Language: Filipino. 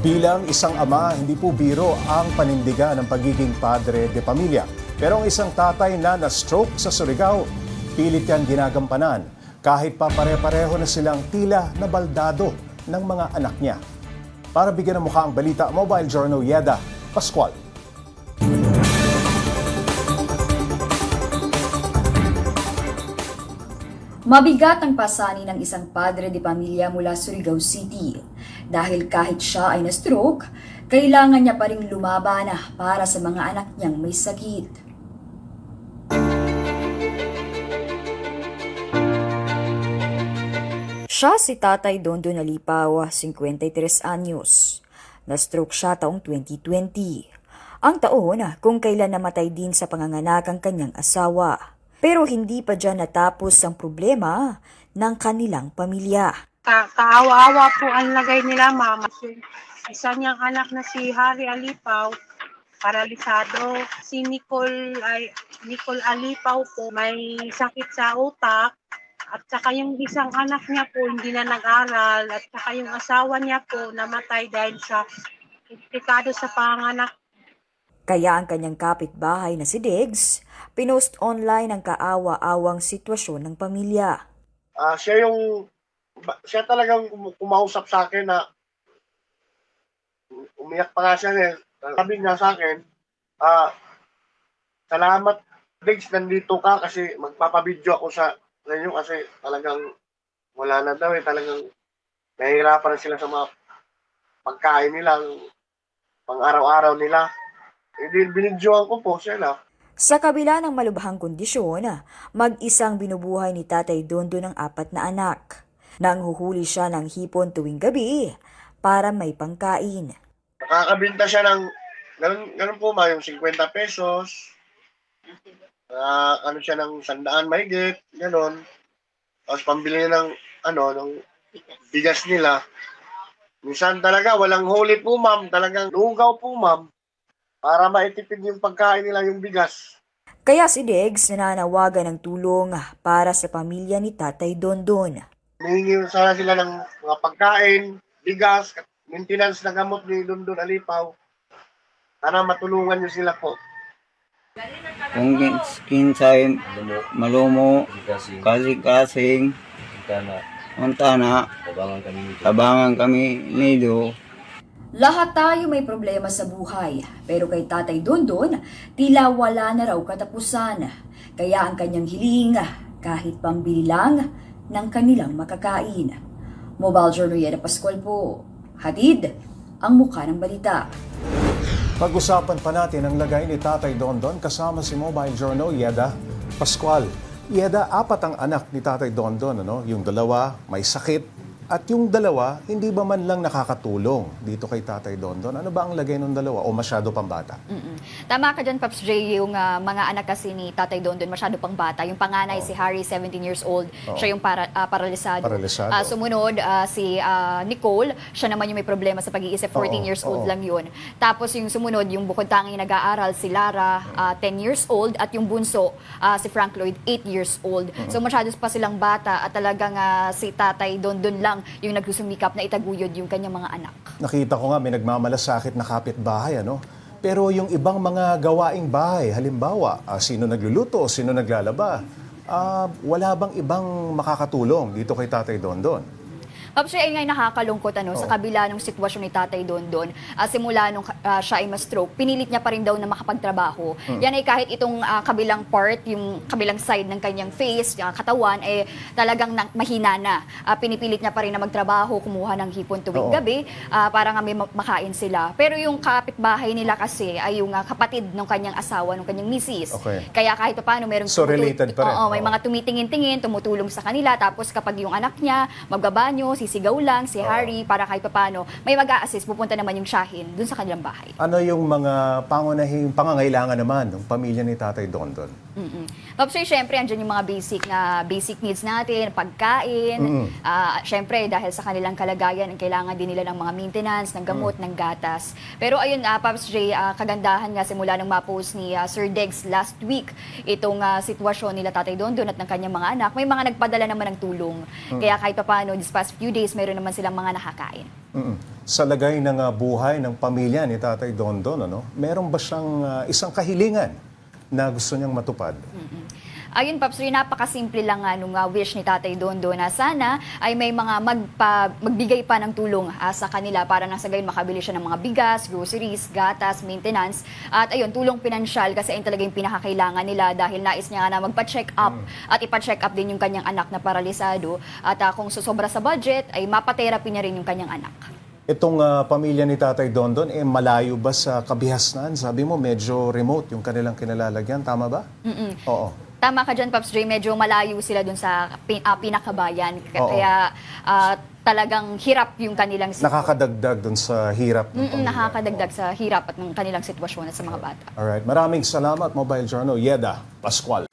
Bilang isang ama, hindi po biro ang panindigan ng pagiging padre de pamilya. Pero ang isang tatay na na-stroke sa Surigao, pilit yan ginagampanan kahit pa pare-pareho na silang tila na baldado ng mga anak niya. Para bigyan ng mukha ang balita, Mobile Journal Yeda, Pascual. Mabigat ang pasani ng isang padre de pamilya mula Surigao City dahil kahit siya ay na-stroke, kailangan niya pa rin lumaban para sa mga anak niyang may sakit. Siya si Tatay Dondo Nalipaw, 53 anyos. Na-stroke siya taong 2020. Ang taon kung kailan namatay din sa panganganak ang kanyang asawa. Pero hindi pa dyan natapos ang problema ng kanilang pamilya. Ka kaawa-awa po ang lagay nila, mama. Isa niyang anak na si Harry Alipaw, paralisado. Si Nicole, ay, Nicole Alipaw po, may sakit sa utak. At saka yung isang anak niya po, hindi na nag-aral. At saka yung asawa niya po, namatay dahil sa implikado sa panganak Kaya ang kanyang kapitbahay na si Diggs, pinost online ang kaawa-awang sitwasyon ng pamilya. Ah, siya yung siya talagang kum- kumausap sa akin na umiyak pa nga siya eh. Sabi niya sa akin, ah, salamat Diggs, nandito ka kasi magpapabidyo ako sa sa kasi talagang wala na daw eh. Talagang nahihirapan na sila sa mga pagkain nila, pang araw-araw nila. Hindi, binidyoan ko po sila. Sa kabila ng malubhang kondisyon, mag-isang binubuhay ni Tatay Dondo ng apat na anak. Nang huhuli siya ng hipon tuwing gabi para may pangkain. Nakakabinta siya ng, ganun, ganun po ma, yung 50 pesos. Ah, ano siya ng sandaan mahigit, ganun. Tapos pambili niya ng, ano, ng bigas nila. Minsan talaga, walang huli po ma'am, talagang lugaw po ma'am. Para maitipid yung pagkain nila yung bigas. Kaya si Diggs nananawagan ng tulong para sa pamilya ni Tatay Dondon. Nahingi sana sila ng mga pagkain, bigas, maintenance na gamot ni London Alipaw. Sana matulungan niyo sila po. Kung kin- kinsay malumo, kasing-kasing, untana, tabangan kami nido, Lahat tayo may problema sa buhay, pero kay Tatay Dondon, tila wala na raw katapusan. Kaya ang kanyang hiling, kahit pambili lang ng kanilang makakain. Mobile Journal Yeda Pascual po. Hatid ang mukha ng balita. Pag-usapan pa natin ang lagay ni Tatay Dondon kasama si Mobile Journal Yeda Pascual. Yeda, apat ang anak ni Tatay Dondon. Ano? Yung dalawa may sakit at yung dalawa hindi ba man lang nakakatulong dito kay Tatay Dondon? Ano ba ang lagay ng dalawa o masyado pang bata? Mm-mm. Tama ka dyan, Paps J, yung ah, mga anak kasi ni Tatay Dondon, masyado pang bata. Yung panganay, si Harry, 17 years old, Oo. siya yung para, ah, paralisado. Paralisado. Ah, sumunod, ah, si ah, Nicole, siya naman yung may problema sa pag-iisip, 14 Oo, years old oo. lang yun. Tapos yung sumunod, yung bukod tanging nag-aaral, si Lara, ah, 10 years old, at yung bunso, ah, si Frank Lloyd, 8 years old. So masyado pa silang bata at talagang ah, si Tatay Dondon lang yung nagsusumikap na itaguyod yung kanyang mga anak. Nakita ko nga may nagmamalasakit na kapitbahay, ano? Pero yung ibang mga gawaing bahay, halimbawa, ah, sino nagluluto, sino naglalaba, ah, wala bang ibang makakatulong dito kay Tatay Dondon? Paps, ay ngay nakakalungkot ano, sa Oo. kabila ng sitwasyon ni Tatay Dondon, ah, simula nung ah, siya ay ma-stroke, pinilit niya pa rin daw na makapagtrabaho. Hmm. Yan ay kahit itong ah, kabilang part, yung kabilang side ng kanyang face, yung katawan, eh talagang na, mahina na. Ah, pinipilit niya pa rin na magtrabaho, kumuha ng hipon tuwing Oo. gabi, ah, para nga may ma- makain sila. Pero yung kapitbahay nila kasi ay yung ah, kapatid ng kanyang asawa, ng kanyang misis. Okay. Kaya kahit pa paano, merong So, related pa rin. Oo, may Oo. mga tumitingin-tingin, tumutulong sa kanila. Tapos kapag yung anak niya magbabanyo, sisigaw lang si. Harry para kahit paano may mag-a-assist, pupunta naman yung Shahin dun sa kanilang bahay. Ano yung mga pangunahing pangangailangan naman ng pamilya ni Tatay Dondon? Mm-mm. Pops, so, syempre, andyan yung mga basic na basic needs natin, pagkain. Mm. Ah, syempre, dahil sa kanilang kalagayan, ang kailangan din nila ng mga maintenance, ng gamot, ng gatas. Pero ayun, ah, Pops J, ah, kagandahan nga simula nang ma-post ni ah, Sir Degs last week, itong ah, sitwasyon nila Tatay Dondon at ng kanyang mga anak, may mga nagpadala naman ng tulong. Kaya kahit pa paano, this past few few days meron naman silang mga nakakain. Mm-mm. Sa lagay ng ah, buhay ng pamilya ni Tatay Dondon, ano, meron ba siyang ah, isang kahilingan na gusto niyang matupad? Ayun, Paps Ray, napakasimple lang nga nung ah, wish ni Tatay Dondo na sana ay may mga magpa, magbigay pa ng tulong ah, sa kanila para nang sa gayon makabili siya ng mga bigas, groceries, gatas, maintenance. At ayun, tulong pinansyal kasi ayun talaga yung pinakakailangan nila dahil nais niya na magpa-check up at ipa-check up din yung kanyang anak na paralisado. At ah, kung susobra sa budget, ay mapatherapy niya rin yung kanyang anak. Itong ah, pamilya ni Tatay Dondon, eh malayo ba sa kabihasnan? Sabi mo, medyo remote yung kanilang kinalalagyan. Tama ba? Mm-mm. Oo. Tama ka dyan, Pops Dre. Medyo malayo sila dun sa pin, ah, pinakabayan. Oo. Kaya ah, talagang hirap yung kanilang sitwasyon. Nakakadagdag dun sa hirap ng pamilya. nakakadagdag sa hirap at ng kanilang sitwasyon at sa mga bata. Alright, maraming salamat Mobile Journal, Yeda Pascual.